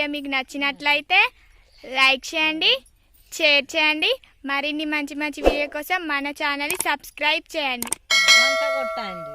Video మీకు నచ్చినట్లయితే like చేయండి షేర్ చేయండి. మరిన్ని మంచి మంచి వీడియో కోసం మన ఛానల్ని సబ్స్క్రైబ్ చేయండి. కొట్టండి.